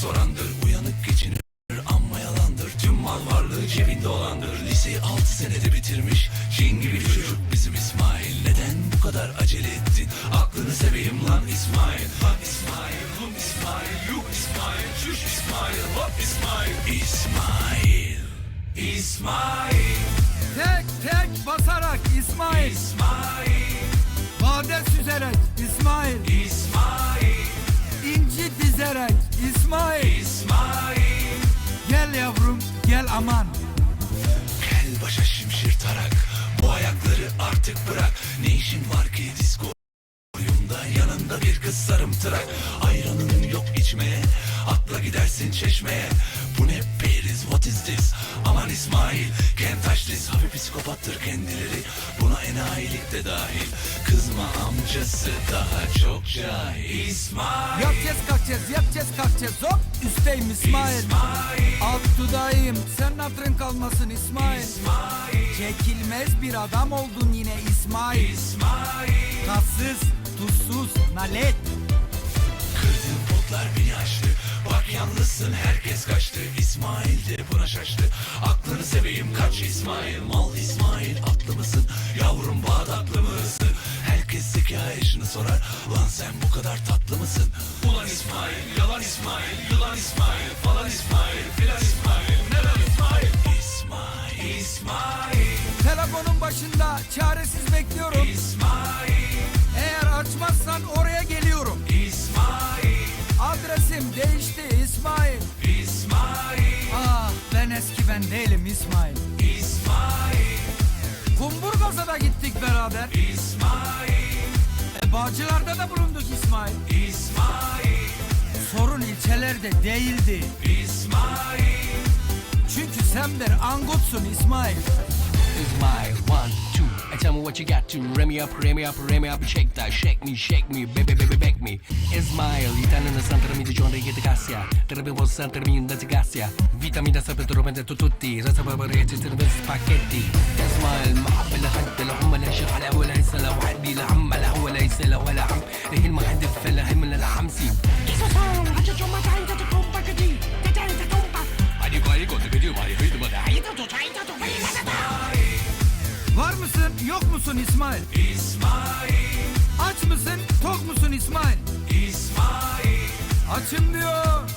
sorandır Uyanık geçinir amma yalandır. Tüm mal varlığı cebinde olandır. Liseyi altı senede bitirmiş Cin gibi çocuk bizim İsmail. Neden bu kadar acele ettin? Aklını seveyim lan İsmail. Lan İsmail Hum İsmail Yuh İsmail Şuş İsmail Hop İsmail. İsmail İsmail. Tek tek basarak İsmail. İsmail. Bade süzerek İsmail artık bırak. Ne işin var ki disko Oyunda? Yanında bir kız sarımtırak. Ayranın yok içmeye. Atla gidersin çeşmeye. Bu ne periz? What is this? Aman İsmail can't touch this Hafif psikopattır kendileri. Buna enayilik de dahil. Kızma amcası daha çok cahil. İsmail. Yapacağız kalkacağız yapacağız kalkacağız Hop üstteyim İsmail. İsmail. Alt dudağıyım. Sen hatırın kalmasın İsmail. İsmail. Çekilmez bir adam oldun yine İsmail. İsmail. Tatsız, tuzsuz, nalet. Kırdığın potlar beni aştı Bak yalnızsın herkes kaçtı. İsmail de buna şaştı. Aklını seveyim kaç İsmail. Mal İsmail atlı mısın? Yavrum Bağdatlı başında çaresiz bekliyorum. İsmail. Eğer açmazsan oraya geliyorum. İsmail. Adresim değişti İsmail. İsmail. Ah ben eski ben değilim İsmail. İsmail. Kumburgaz'a da gittik beraber. İsmail. E, Bağcılar'da da bulunduk İsmail. İsmail. Sorun ilçelerde değildi. İsmail. Çünkü sen bir angutsun İsmail Ismail, one, two. And tell me what you got to. Ram me up, ram me up, ram me up, shake that, shake me, shake me, baby, baby, back me. Ismail, italiano Santa mi di giorno di gracia. Terbi po Santa mi da gracia. Vitamina sapete trovate tu tutti. Rasa babarete serve spaghetti. Ismail, معبل حد العم لا شغل ولا يسلا وحدي لا musun İsmail? İsmail. Aç mısın tok musun İsmail? İsmail. Açım diyor.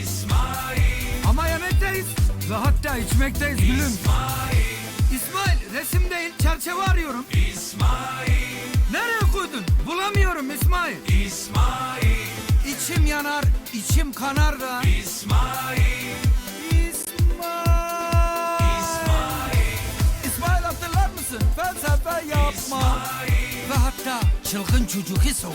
İsmail. Ama yemekteyiz. Ve hatta içmekteyiz gülüm. İsmail. İsmail resim değil çerçeve arıyorum. İsmail. Nereye koydun? Bulamıyorum İsmail. İsmail. İçim yanar içim kanar da. İsmail İsmail Ve hatta çılgın çocuk iso.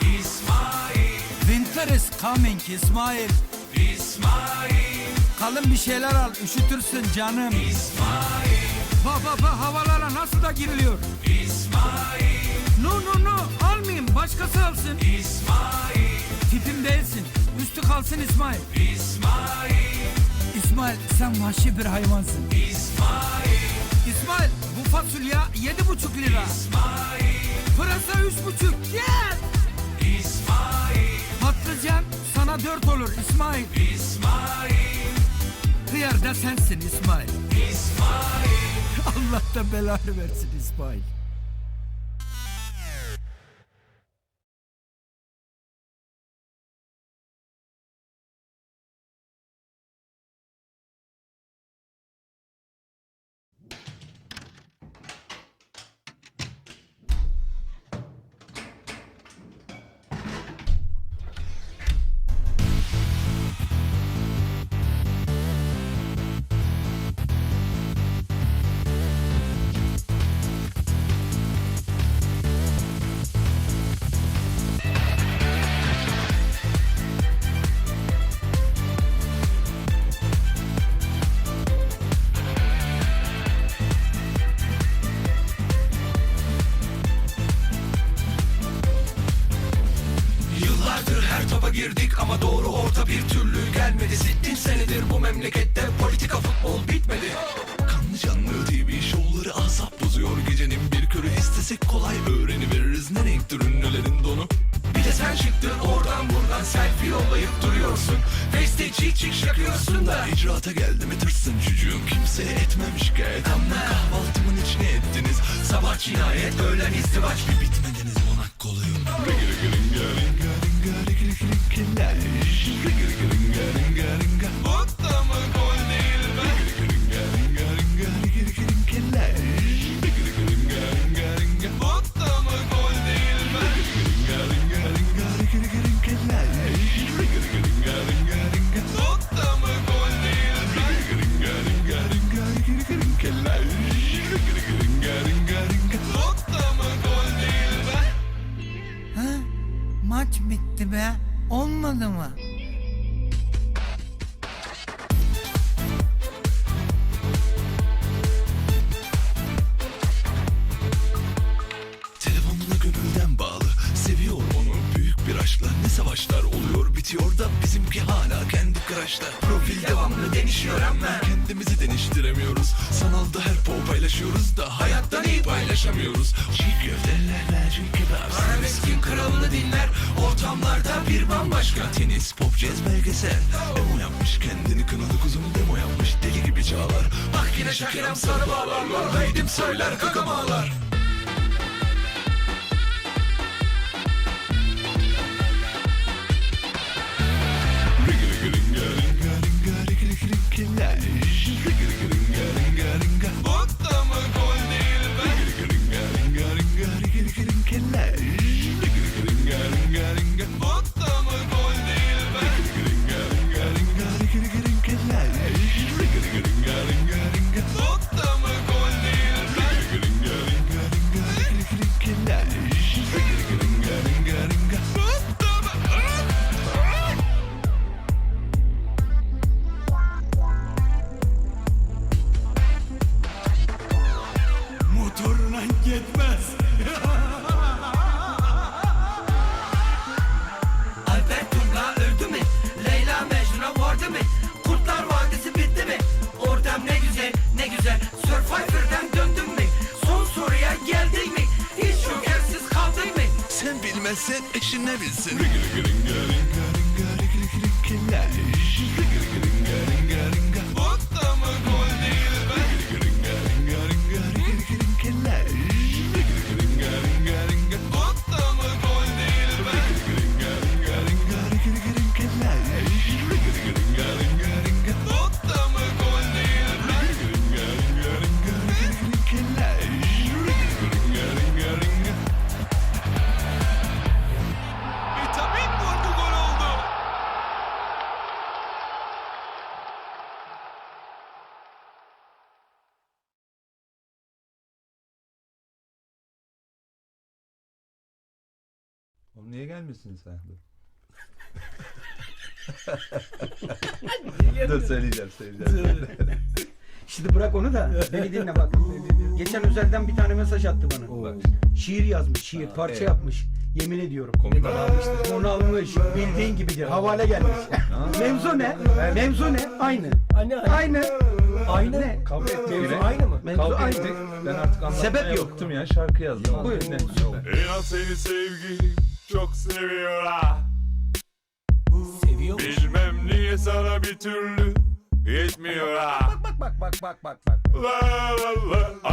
İsmail Winter is coming İsmail. İsmail Kalın bir şeyler al üşütürsün canım. İsmail Bak bak bak havalara nasıl da giriliyor. İsmail No no no almayayım başkası alsın. İsmail Tipim değilsin. Üstü kalsın İsmail. İsmail İsmail sen vahşi bir hayvansın. İsmail İsmail fasulye yedi buçuk lira. İsmail Pırasa üç buçuk. Gel. İsmail Patlıcan sana dört olur İsmail. İsmail Hıyar da sensin İsmail. İsmail Allah da belanı versin İsmail. Girdik ama doğru orta bir türlü gelmedi. Sittin senedir bu memlekette politika futbol bitmedi. Kanlı canlı TV şovları asap bozuyor. Gecenin bir körü istesek kolay öğreniveririz Ne renktir ünlülerin donu? Bir de sen çıktın oradan buradan selfie yollayıp duruyorsun. Face'te çiğ çiğ şakıyorsun da İcraata geldi mi tırsın çocuğum Kimseye etmem şikayet ama Kahvaltımın içine ettiniz. Sabah cinayet öğlen izdivaç. Bir bitmediniz Monakoluyum Bu Olmadı mı? Kıraçta Profil devamlı değişiyor ama Kendimizi deniştiremiyoruz. Sanalda her po paylaşıyoruz da Hayattan iyi paylaşamıyoruz. Çiğ köfteler lacivert kebap Arabeskin kralını dinler. Ortamlarda bir bambaşka Tenis, pop, jazz, belgesel. Emo yapmış kendini kınalı kuzum Demo yapmış deli gibi çağlar. Bak yine şakiram sarı bağlarlar Haydim söyler kakamalar Bu bilmezsen Oğlum niye gelmiyorsun sen? Dur. Dur söyleyeceğim söyleyeceğim. Şimdi bırak onu da beni dinle bak. Geçen özelden bir tane mesaj attı bana. Bak. Şiir yazmış, şiir, parça evet. yapmış. Yemin ediyorum. Konudan almıştır. Konu almış, bildiğin gibidir. Havale gelmiş. Mevzu ne? Mevzu ne? Aynı. Aynı, Aynı. Aynı. Ne? Mevzu yine. aynı mı? Mevzu Kavga aynı. ettik. Ben artık anlatmaya Sebep yok. bıktım ya. Şarkı yazdım. Buyur. Ne? İnan seni sevgilim çok seviyor ha. Seviyor Bilmem niye sana bir türlü yetmiyor ha. Bak bak bak bak bak bak. La la la